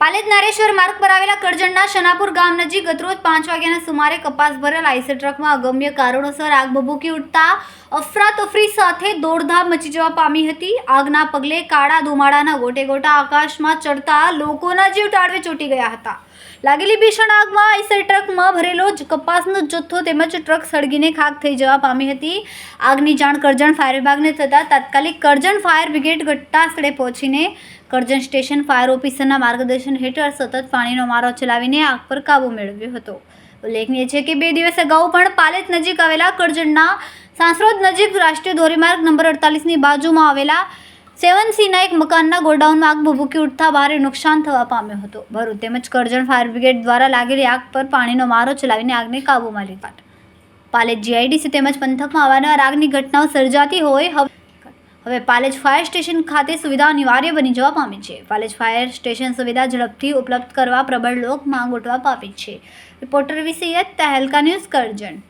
પાલેજ નારેશ્વર માર્ગ પર આવેલા કરજણના શનાપુર ગામ નજીક ગતરોજ પાંચ વાગ્યાના સુમારે કપાસ ભરેલ આઈસર ટ્રકમાં અગમ્ય કારણોસર આગ ભભૂકી ઉઠતા અફરાતફરી સાથે દોડધામ મચી જવા પામી હતી. આગના પગલે કાળા ધુમાડાના ગોટે ગોટા આકાશમાં ચડતા લોકોના જીવ ટાળવે ચોંટી ગયા હતા. લાગેલી ભીષણ આગમાં આઈસર ટ્રકમાં ભરેલો જ કપાસનો જથ્થો તેમજ ટ્રક સળગીને ખાક થઈ જવા પામી હતી. આગની જાણ કરજણ ફાયર વિભાગને થતાં તાત્કાલિક કરજણ ફાયર બ્રિગેડ ઘટનાસ્થળે પહોંચીને કરજણ સ્ટેશન ફાયર ઓફિસરના માર્ગદર્શન હેઠળ સતત પાણીનો મારો ચલાવીને આગ પર કાબૂ મેળવ્યો હતો. ઉલ્લેખનીય છે કે બે દિવસ અગાઉ પણ પાલેત નજીક આવેલા કરજણના સાંસરોદ નજીક રાષ્ટ્રીય ધોરીમાર્ગ નંબર અડતાલીસની બાજુમાં આવેલા સેવન સીના એક મકાનના ગોડાઉનમાં આગ ભભૂકી ઉઠતા ભારે નુકસાન થવા પામ્યો હતો. ભરૂચ તેમજ કરજણ ફાયર બ્રિગેડ દ્વારા લાગેલી આગ પર પાણીનો મારો ચલાવીને આગને કાબૂમાં લીધા. પાલેજ જીઆઈડીસી તેમજ પંથકમાં અવારનવાર આગની ઘટનાઓ સર્જાતી હોય હવે હવે પાલેજ ફાયર સ્ટેશન ખાતે સુવિધા અનિવાર્ય બની જવા પામી છે. પાલેજ ફાયર સ્ટેશન સુવિધા ઝડપથી ઉપલબ્ધ કરવા પ્રબળ લોક માંગ ઉઠવા પામી છે. રિપોર્ટર વિસૈયદ તહેલકા ન્યૂઝ કરજણ.